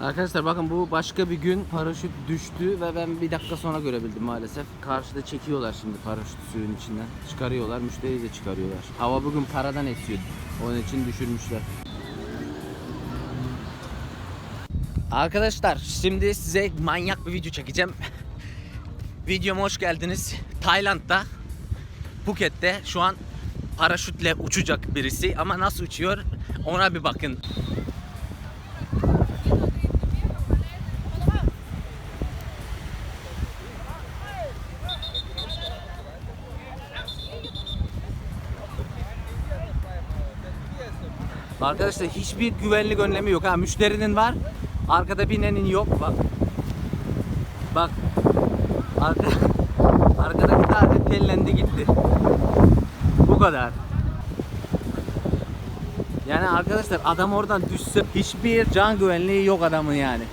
Arkadaşlar bakın bu başka bir gün paraşüt düştü ve ben bir dakika sonra görebildim maalesef. Karşıda çekiyorlar şimdi paraşüt suyun içinden. Çıkarıyorlar, müşteriyi de çıkarıyorlar. Hava bugün karadan esiyor. Onun için düşürmüşler. Arkadaşlar şimdi size manyak bir video çekeceğim. Videoma hoş geldiniz. Tayland'da Phuket'te şu an paraşütle uçacak birisi ama nasıl uçuyor ona bir bakın. Arkadaşlar hiçbir güvenlik önlemi yok ha. Müşterinin var. Arkada binenin yok. Bak. Bak. Arka, arkadaki sadece tellendi gitti. Bu kadar. Yani arkadaşlar adam oradan düşse hiçbir can güvenliği yok adamın yani.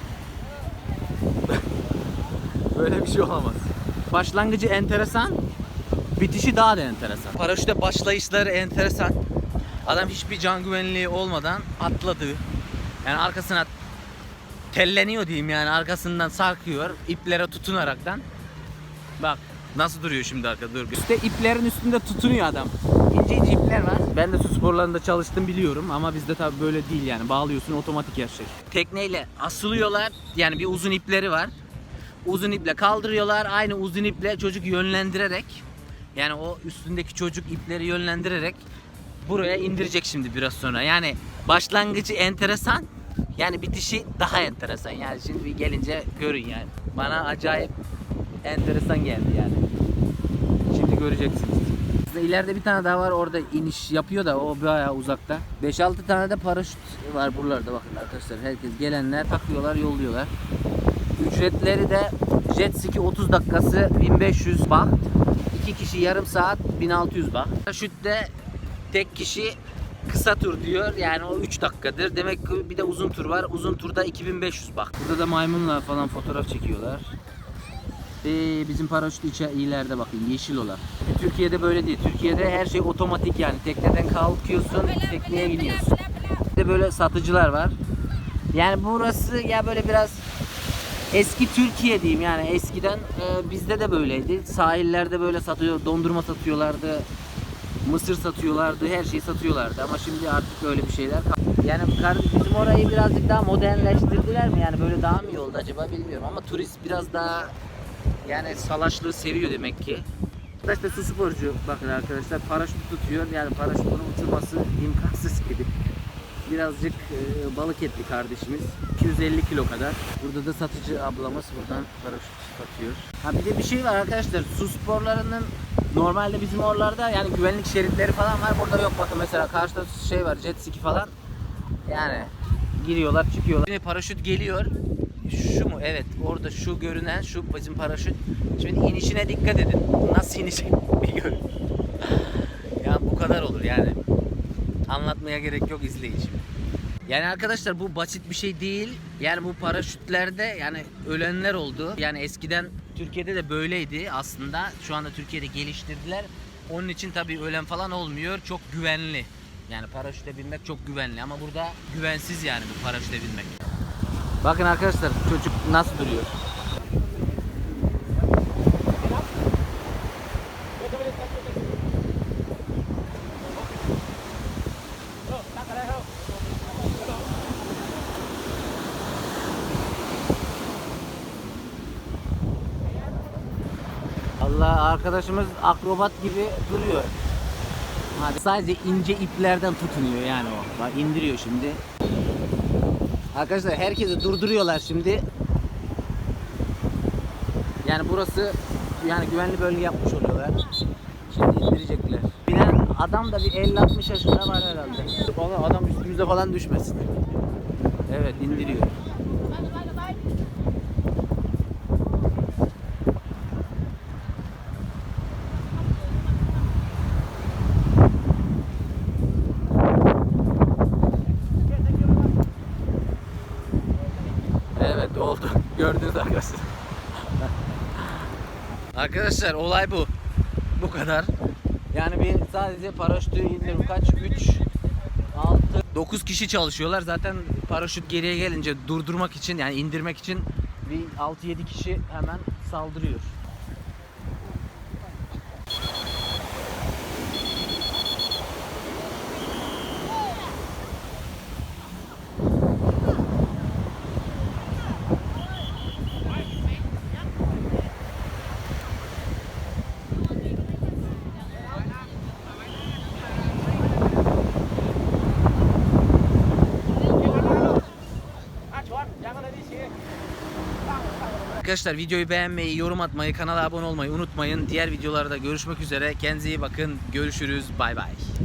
Böyle bir şey olamaz. Başlangıcı enteresan, bitişi daha da enteresan. Paraşüte başlayışları enteresan. Adam hiçbir can güvenliği olmadan atladı. Yani arkasına telleniyor diyeyim yani arkasından sarkıyor iplere tutunaraktan. Bak nasıl duruyor şimdi arkada dur. İşte iplerin üstünde tutunuyor adam. İnce ince ipler var. Ben de su sporlarında çalıştım biliyorum ama bizde tabi böyle değil yani. Bağlıyorsun otomatik her şey. Tekneyle asılıyorlar. Yani bir uzun ipleri var. Uzun iple kaldırıyorlar. Aynı uzun iple çocuk yönlendirerek yani o üstündeki çocuk ipleri yönlendirerek buraya indirecek şimdi biraz sonra. Yani başlangıcı enteresan. Yani bitişi daha enteresan. Yani şimdi bir gelince görün yani. Bana acayip enteresan geldi yani. Şimdi göreceksiniz. Aslında bir tane daha var orada iniş yapıyor da o bayağı uzakta. 5-6 tane de paraşüt var buralarda bakın arkadaşlar. Herkes gelenler takıyorlar yolluyorlar. Ücretleri de jet ski 30 dakikası 1500 baht. 2 kişi yarım saat 1600 baht. Paraşütte tek kişi kısa tur diyor. Yani o 3 dakikadır. Demek ki bir de uzun tur var. Uzun turda 2500 bak. Burada da maymunla falan fotoğraf çekiyorlar. Ee, bizim paraşüt içe ileride bakın yeşil olan. E, Türkiye'de böyle değil. Türkiye'de her şey otomatik yani. Tekneden kalkıyorsun, tekneye biniyorsun. Bir de böyle satıcılar var. Yani burası ya böyle biraz eski Türkiye diyeyim yani eskiden e, bizde de böyleydi. Sahillerde böyle satıyor, dondurma satıyorlardı. Mısır satıyorlardı, her şeyi satıyorlardı ama şimdi artık öyle bir şeyler Yani bizim orayı birazcık daha modernleştirdiler mi? Yani böyle daha mı iyi acaba bilmiyorum ama turist biraz daha yani salaşlığı seviyor demek ki. Arkadaşlar su sporcu bakın arkadaşlar paraşüt tutuyor yani paraşüt bunu uçurması imkansız gibi. Birazcık e, balık etli kardeşimiz. 250 kilo kadar. Burada da satıcı ablamız buradan paraşüt satıyor. Ha bir de bir şey var arkadaşlar. Su sporlarının normalde bizim oralarda yani güvenlik şeritleri falan var. Burada yok bakın mesela karşıda şey var jet ski falan. Yani giriyorlar çıkıyorlar. Şimdi paraşüt geliyor. Şu mu? Evet. Orada şu görünen şu bizim paraşüt. Şimdi inişine dikkat edin. Nasıl inecek bir görün. ya bu kadar olur yani. Anlatmaya gerek yok izleyin şimdi. Yani arkadaşlar bu basit bir şey değil. Yani bu paraşütlerde yani ölenler oldu. Yani eskiden Türkiye'de de böyleydi aslında. Şu anda Türkiye'de geliştirdiler. Onun için tabii ölen falan olmuyor. Çok güvenli. Yani paraşütle binmek çok güvenli ama burada güvensiz yani bu paraşütle binmek. Bakın arkadaşlar çocuk nasıl duruyor. Allah arkadaşımız akrobat gibi duruyor. Hadi sadece ince iplerden tutunuyor yani o. Bak indiriyor şimdi. Arkadaşlar herkesi durduruyorlar şimdi. Yani burası yani güvenli bölge yapmış oluyorlar. Şimdi indirecekler. Binen adam da bir 50-60 yaşında var herhalde. Adam üstümüze falan düşmesin. Evet indiriyor. Evet oldu. Gördünüz arkadaşlar. arkadaşlar olay bu. Bu kadar. Yani bir sadece paraşütü indirim kaç? 3 6 9 kişi çalışıyorlar. Zaten paraşüt geriye gelince durdurmak için yani indirmek için bir 6-7 kişi hemen saldırıyor. Arkadaşlar videoyu beğenmeyi, yorum atmayı, kanala abone olmayı unutmayın. Diğer videolarda görüşmek üzere. Kendinize iyi bakın. Görüşürüz. Bay bay.